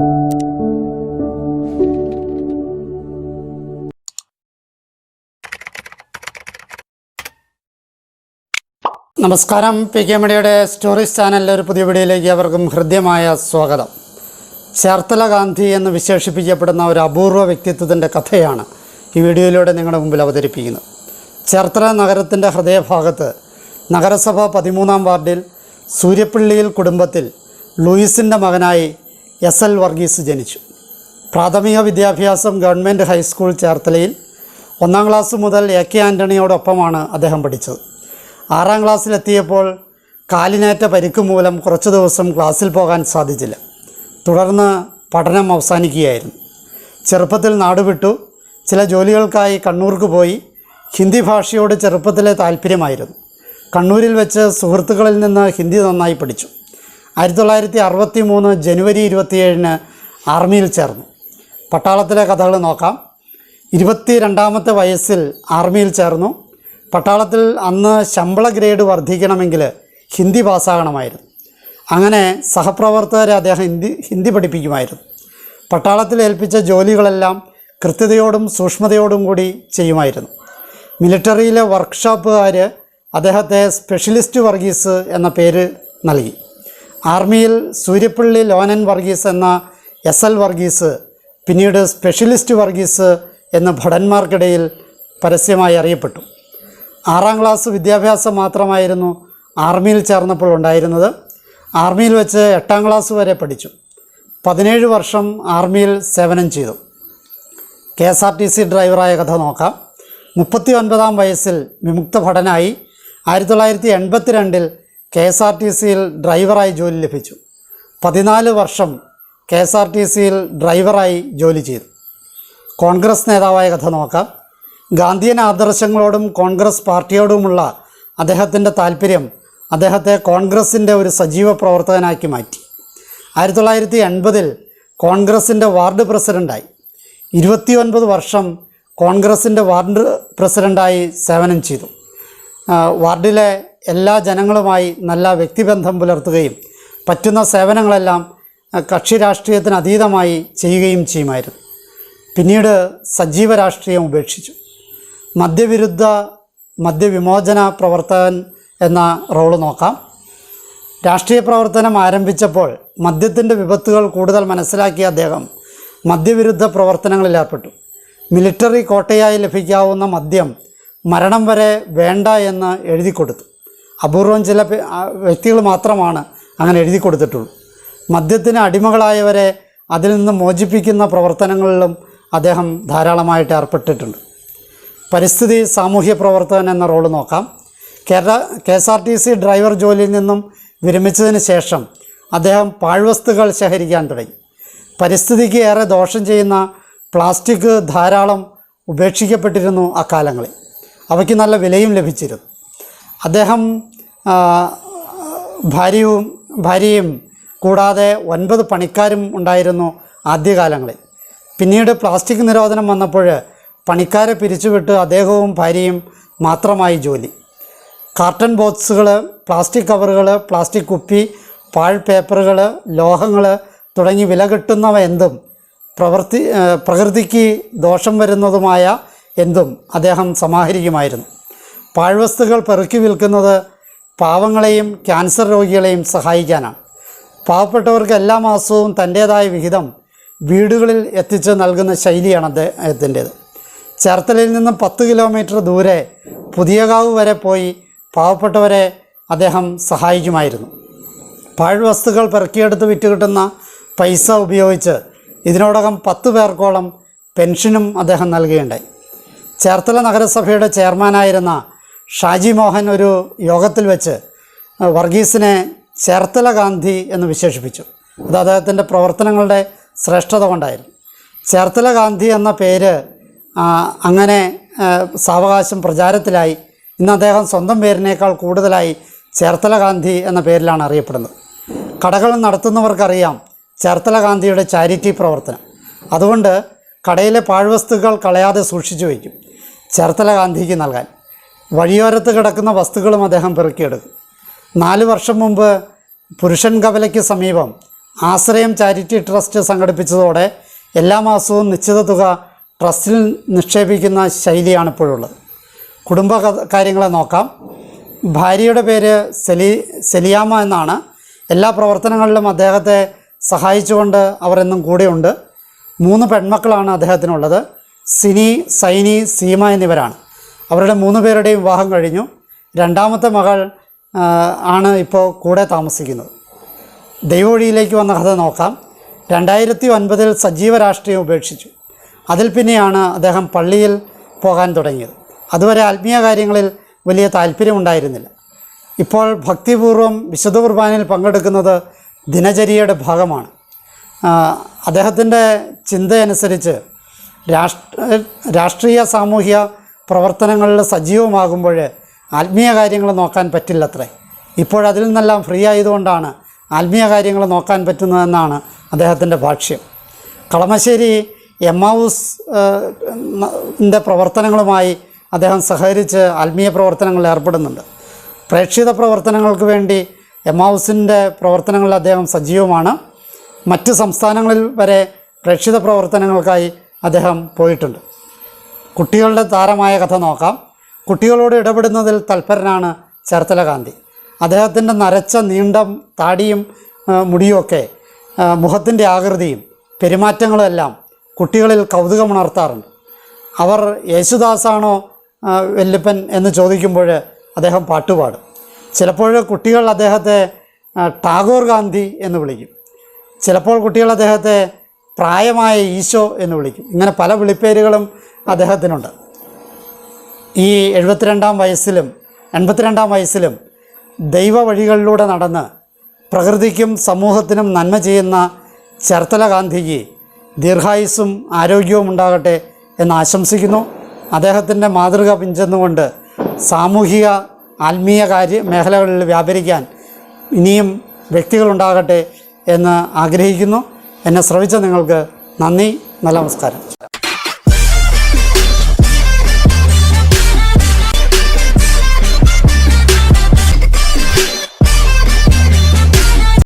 നമസ്കാരം. P K മണിയുടെ stories ചാനലിലെ ഒരു പുതിയ വീഡിയോയിലേക്ക് അവർക്കും ഹൃദ്യമായ സ്വാഗതം. ചേർത്തല ഗാന്ധി എന്ന് വിശേഷിപ്പിക്കപ്പെടുന്ന ഒരു അപൂർവ വ്യക്തിത്വത്തിന്റെ കഥയാണ് ഈ വീഡിയോയിലൂടെ നിങ്ങളുടെ മുമ്പിൽ അവതരിപ്പിക്കുന്നത്. ചേർത്തല നഗരത്തിന്റെ ഹൃദയഭാഗത്ത് നഗരസഭ പതിമൂന്നാം വാർഡിൽ സൂര്യപ്പള്ളിയിൽ കുടുംബത്തിൽ ലൂയിസിന്റെ മകനായി എസ് എൽ വർഗീസ് ജനിച്ചു. പ്രാഥമിക വിദ്യാഭ്യാസം ഗവൺമെന്റ് ഹൈസ്കൂൾ ചേർത്തലയിൽ ഒന്നാം ക്ലാസ് മുതൽ എ കെ ആന്റണിയോടൊപ്പമാണ് അദ്ദേഹം പഠിച്ചത്. ആറാം ക്ലാസ്സിലെത്തിയപ്പോൾ കാലിനേറ്റ പരിക്ക് മൂലം കുറച്ച് ദിവസം ക്ലാസ്സിൽ പോകാൻ സാധിച്ചില്ല. തുടർന്ന് പഠനം അവസാനിക്കുകയായിരുന്നു. ചെറുപ്പത്തിൽ നാടുവിട്ടു. ചില ജോലികൾക്കായി കണ്ണൂർക്ക് പോയി. ഹിന്ദി ഭാഷയോട് ചെറുപ്പത്തിലെ താല്പര്യമായിരുന്നു കണ്ണൂരിൽ വെച്ച് സുഹൃത്തുക്കളിൽ നിന്ന് ഹിന്ദി നന്നായി പഠിച്ചു. ആയിരത്തി തൊള്ളായിരത്തി അറുപത്തി മൂന്ന് ജനുവരി ഇരുപത്തിയേഴിന് ആർമിയിൽ ചേർന്നു. പട്ടാളത്തിലെ കഥകൾ നോക്കാം. ഇരുപത്തി രണ്ടാമത്തെ വയസ്സിൽ ആർമിയിൽ ചേർന്നു. പട്ടാളത്തിൽ അന്ന് ശമ്പള ഗ്രേഡ് വർദ്ധിക്കണമെങ്കിൽ ഹിന്ദി പാസ്സാകണമായിരുന്നു. അങ്ങനെ സഹപ്രവർത്തകരെ അദ്ദേഹം ഹിന്ദി ഹിന്ദി പഠിപ്പിക്കുമായിരുന്നു. പട്ടാളത്തിൽ ഏൽപ്പിച്ച ജോലികളെല്ലാം കൃത്യതയോടും സൂക്ഷ്മതയോടും കൂടി ചെയ്യുമായിരുന്നു. മിലിറ്ററിയിലെ വർക്ക്ഷോപ്പുകാർ അദ്ദേഹത്തെ സ്പെഷ്യലിസ്റ്റ് വർഗീസ് എന്ന പേര് നൽകി. ആർമിയിൽ സൂര്യപ്പള്ളി ലോനൻ വർഗീസ് എന്ന എസ് എൽ വർഗീസ് പിന്നീട് സ്പെഷ്യലിസ്റ്റ് വർഗീസ് എന്ന ഭടന്മാർക്കിടയിൽ പരസ്യമായി അറിയപ്പെട്ടു. ആറാം ക്ലാസ് വിദ്യാഭ്യാസം മാത്രമായിരുന്നു ആർമിയിൽ ചേർന്നപ്പോൾ ഉണ്ടായിരുന്നത്. ആർമിയിൽ വെച്ച് എട്ടാം ക്ലാസ് വരെ പഠിച്ചു. പതിനേഴ് വർഷം ആർമിയിൽ സേവനം ചെയ്തു. K S R T C ഡ്രൈവറായ കഥ നോക്കാം. മുപ്പത്തി ഒൻപതാം വയസ്സിൽ വിമുക്ത ഭടനായി ആയിരത്തി തൊള്ളായിരത്തി എൺപത്തി രണ്ടിൽ കെ എസ് ആർ ടി സിയിൽ ഡ്രൈവറായി ജോലി ലഭിച്ചു. പതിനാല് വർഷം കെ എസ് ആർ ടി സിയിൽ ഡ്രൈവറായി ജോലി ചെയ്തു. കോൺഗ്രസ് നേതാവായ കഥ നോക്കാം. ഗാന്ധിയൻ ആദർശങ്ങളോടും കോൺഗ്രസ് പാർട്ടിയോടുമുള്ള അദ്ദേഹത്തിന്റെ താല്പര്യം അദ്ദേഹത്തെ കോൺഗ്രസിന്റെ ഒരു സജീവ പ്രവർത്തകനാക്കി മാറ്റി. ആയിരത്തി തൊള്ളായിരത്തി എൺപതിൽ കോൺഗ്രസിന്റെ വാർഡ് പ്രസിഡന്റായി ഇരുപത്തിയൊൻപത് വർഷം കോൺഗ്രസിന്റെ വാർഡ് പ്രസിഡന്റായി സേവനം ചെയ്തു. വാർഡിലെ എല്ലാ ജനങ്ങളുമായി നല്ല വ്യക്തിബന്ധം പുലർത്തുകയും പറ്റുന്ന സേവനങ്ങളെല്ലാം കക്ഷി രാഷ്ട്രീയത്തിന് അതീതമായി ചെയ്യുകയും ചെയ്യുമായിരുന്നു. പിന്നീട് സജീവ രാഷ്ട്രീയം ഉപേക്ഷിച്ചു. മദ്യവിരുദ്ധ മദ്യവിമോചന പ്രവർത്തകൻ എന്ന റോൾ നോക്കാം. രാഷ്ട്രീയ പ്രവർത്തനം ആരംഭിച്ചപ്പോൾ മദ്യത്തിന്റെ വിപത്തുകൾ കൂടുതൽ മനസ്സിലാക്കിയ അദ്ദേഹം മദ്യവിരുദ്ധ പ്രവർത്തനങ്ങളിൽ ഏർപ്പെട്ടു. മിലിറ്ററി കോട്ടയായി ലഭിക്കാവുന്ന മദ്യം മരണം വരെ വേണ്ട എന്ന് എഴുതി കൊടുത്തു അപൂർവം ചില വ്യക്തികൾ മാത്രമാണ് അങ്ങനെ എഴുതി കൊടുത്തിട്ടുള്ളൂ. മദ്യത്തിന് അടിമകളായവരെ അതിൽ നിന്ന് മോചിപ്പിക്കുന്ന പ്രവർത്തനങ്ങളിലും അദ്ദേഹം ധാരാളമായിട്ട് ഏർപ്പെട്ടിട്ടുണ്ട്. പരിസ്ഥിതി സാമൂഹ്യ പ്രവർത്തകൻ എന്ന റോൾ നോക്കാം. Kerala K S R T C driver ജോലിയിൽ നിന്നും വിരമിച്ചതിന് ശേഷം അദ്ദേഹം പാഴ്വസ്തുക്കൾ ശേഖരിക്കാൻ തുടങ്ങി. പരിസ്ഥിതിക്ക് ഏറെ ദോഷം ചെയ്യുന്ന പ്ലാസ്റ്റിക് ധാരാളം ഉപേക്ഷിക്കപ്പെട്ടിരുന്നു അക്കാലങ്ങളിൽ. അവയ്ക്ക് നല്ല വിലയും ലഭിച്ചിരുന്നു. അദ്ദേഹം ഭാര്യയും ഭാര്യയും കൂടാതെ ഒൻപത് പണിക്കാരും ഉണ്ടായിരുന്നു ആദ്യകാലങ്ങളിൽ. പിന്നീട് പ്ലാസ്റ്റിക് നിരോധനം വന്നപ്പോൾ പണിക്കാരെ പിരിച്ചുവിട്ട് അദ്ദേഹവും ഭാര്യയും മാത്രമായി ജോലി. കാർട്ടൺ ബോക്സുകൾ പ്ലാസ്റ്റിക് കവറുകൾ പ്ലാസ്റ്റിക് കുപ്പി പാഴ് പേപ്പറുകൾ ലോഹങ്ങൾ തുടങ്ങി വില കിട്ടുന്നവ എന്തും പ്രവൃത്തി പ്രകൃതിക്ക് ദോഷം വരുന്നതുമായ എന്തും അദ്ദേഹം സമാഹരിക്കുമായിരുന്നു. പാഴ്വസ്തുക്കൾ പെറുക്കി വിൽക്കുന്നത് പാവങ്ങളെയും ക്യാൻസർ രോഗികളെയും സഹായിക്കാനാണ്. പാവപ്പെട്ടവർക്ക് എല്ലാ മാസവും തന്റേതായ വിഹിതം വീടുകളിൽ എത്തിച്ച് നൽകുന്ന ശൈലിയാണ് അദ്ദേഹത്തിന്റേത്. ചേർത്തലയിൽ നിന്നും പത്ത് കിലോമീറ്റർ ദൂരെ പുതിയകാവ് വരെ പോയി പാവപ്പെട്ടവരെ അദ്ദേഹം സഹായിക്കുമായിരുന്നു. പാഴ്വസ്തുക്കൾ പെറുക്കിയെടുത്ത് വിറ്റുകിട്ടുന്ന പൈസ ഉപയോഗിച്ച് ഇതിനോടകം പത്ത് പേർക്കോളം പെൻഷനും അദ്ദേഹം നൽകുകയുണ്ടായി. ചേർത്തല നഗരസഭയുടെ ചെയർമാനായിരുന്ന ഷാജി മോഹൻ ഒരു യോഗത്തിൽ വെച്ച് വർഗീസിനെ ചേർത്തല ഗാന്ധി എന്ന് വിശേഷിപ്പിച്ചു. അത് അദ്ദേഹത്തിന്റെ പ്രവർത്തനങ്ങളുടെ ശ്രേഷ്ഠത കൊണ്ടായിരുന്നു. ചേർത്തല ഗാന്ധി എന്ന പേര് അങ്ങനെ സാവകാശം പ്രചാരത്തിലായി. ഇന്ന് അദ്ദേഹം സ്വന്തം പേരിനേക്കാൾ കൂടുതലായി ചേർത്തല ഗാന്ധി എന്ന പേരിലാണ് അറിയപ്പെടുന്നത്. കടകൾ നടത്തുന്നവർക്കറിയാം ചേർത്തല ഗാന്ധിയുടെ ചാരിറ്റി പ്രവർത്തനം. അതുകൊണ്ട് കടയിലെ പാഴ്വസ്തുക്കൾ കളയാതെ സൂക്ഷിച്ചു വയ്ക്കും. ചേർത്തല ഗാന്ധിക്ക് നൽകാൻ. വഴിയോരത്ത് കിടക്കുന്ന വസ്തുക്കളും അദ്ദേഹം പെറുക്കിയെടുക്കും. നാല് വർഷം മുമ്പ് പുരുഷൻ കവലയ്ക്ക് സമീപം ആശ്രയം ചാരിറ്റി ട്രസ്റ്റ് സംഘടിപ്പിച്ചതോടെ എല്ലാ മാസവും നിശ്ചിത തുക ട്രസ്റ്റിൽ നിക്ഷേപിക്കുന്ന ശൈലിയാണ് ഇപ്പോഴുള്ളത്. കുടുംബ കാര്യങ്ങളെ നോക്കാം. ഭാര്യയുടെ പേര് സെലി സെലിയാമ എന്നാണ്. എല്ലാ പ്രവർത്തനങ്ങളിലും അദ്ദേഹത്തെ സഹായിച്ചുകൊണ്ട് അവർ എന്നും കൂടെയുണ്ട്. മൂന്ന് പെൺമക്കളാണ് അദ്ദേഹത്തിനുള്ളത്. സിനി സൈനി സീമ എന്നിവരാണ്. അവരുടെ മൂന്ന് പേരുടെയും വിവാഹം കഴിഞ്ഞു. രണ്ടാമത്തെ മകൾ ആണ് ഇപ്പോൾ കൂടെ താമസിക്കുന്നത്. ദൈവവഴിയിലേക്ക് വന്ന കഥ നോക്കാം. രണ്ടായിരത്തി ഒൻപതിൽ സജീവ രാഷ്ട്രീയം ഉപേക്ഷിച്ചു. അതിൽ പിന്നെയാണ് അദ്ദേഹം പള്ളിയിൽ പോകാൻ തുടങ്ങിയത്. അതുവരെ ആത്മീയ കാര്യങ്ങളിൽ വലിയ താല്പര്യമുണ്ടായിരുന്നില്ല ഇപ്പോൾ ഭക്തിപൂർവം വിശുദ്ധ കുർബാനയിൽ പങ്കെടുക്കുന്നത് ദിനചര്യയുടെ ഭാഗമാണ്. അദ്ദേഹത്തിന്റെ ചിന്തയനുസരിച്ച് രാഷ്ട്ര രാഷ്ട്രീയ സാമൂഹിക പ്രവർത്തനങ്ങളിൽ സജീവമാകുമ്പോൾ ആത്മീയ കാര്യങ്ങൾ നോക്കാൻ പറ്റില്ലത്രേ. ഇപ്പോഴതിൽ നിന്നെല്ലാം ഫ്രീ ആയതുകൊണ്ടാണ് ആത്മീയ കാര്യങ്ങൾ നോക്കാൻ പറ്റുന്നതെന്നാണ് അദ്ദേഹത്തിന്റെ ഭാഷ്യം. കളമശ്ശേരി എം ഹൗസ് പ്രവർത്തനങ്ങളുമായി അദ്ദേഹം സഹകരിച്ച് ആത്മീയ പ്രവർത്തനങ്ങളിൽ ഏർപ്പെടുന്നുണ്ട്. പ്രേക്ഷിത പ്രവർത്തനങ്ങൾക്ക് വേണ്ടി എം ഹൗസിന്റെ പ്രവർത്തനങ്ങളിൽ അദ്ദേഹം സജീവമാണ്. മറ്റ് സംസ്ഥാനങ്ങളിൽ വരെ പ്രേക്ഷിത പ്രവർത്തനങ്ങൾക്കായി അദ്ദേഹം പോയിട്ടുണ്ട്. കുട്ടികളുടെ താരമായ കഥ നോക്കാം. കുട്ടികളോട് ഇടപെടുന്നതിൽ തൽപരനാണ് ചേർത്തല ഗാന്ധി. അദ്ദേഹത്തിന്റെ നരച്ച നീണ്ട താടിയും മുടിയുമൊക്കെ മുഖത്തിന്റെ ആകൃതിയും പെരുമാറ്റങ്ങളും എല്ലാം കുട്ടികളിൽ കൗതുകമുണർത്താറുണ്ട്. അവർ യേശുദാസാണോ വല്യപ്പൻ എന്ന് ചോദിക്കുമ്പോൾ അദ്ദേഹം പാട്ടുപാടും. ചിലപ്പോൾ കുട്ടികൾ അദ്ദേഹത്തെ ടാഗോർ ഗാന്ധി എന്ന് വിളിക്കും. ചിലപ്പോൾ കുട്ടികൾ അദ്ദേഹത്തെ പ്രായമായ ഈശോ എന്ന് വിളിക്കും. ഇങ്ങനെ പല വിളിപ്പേരുകളും അദ്ദേഹത്തിനുണ്ട്. ഈ എഴുപത്തിരണ്ടാം വയസ്സിലും എൺപത്തിരണ്ടാം വയസ്സിലും ദൈവ വഴികളിലൂടെ നടന്ന് പ്രകൃതിക്കും സമൂഹത്തിനും നന്മ ചെയ്യുന്ന ചേർത്തല ഗാന്ധിജി ദീർഘായുസ്സും ആരോഗ്യവും ഉണ്ടാകട്ടെ എന്ന് ആശംസിക്കുന്നു. അദ്ദേഹത്തിന്റെ മാതൃക പിഞ്ചെന്നുകൊണ്ട് സാമൂഹിക ആത്മീയ കാര്യ മേഖലകളിൽ വ്യാപരിക്കാൻ ഇനിയും വ്യക്തികളുണ്ടാകട്ടെ എന്ന് ആഗ്രഹിക്കുന്നു. എന്നെ ശ്രവിച്ച നിങ്ങൾക്ക് നന്ദി നമസ്കാരം.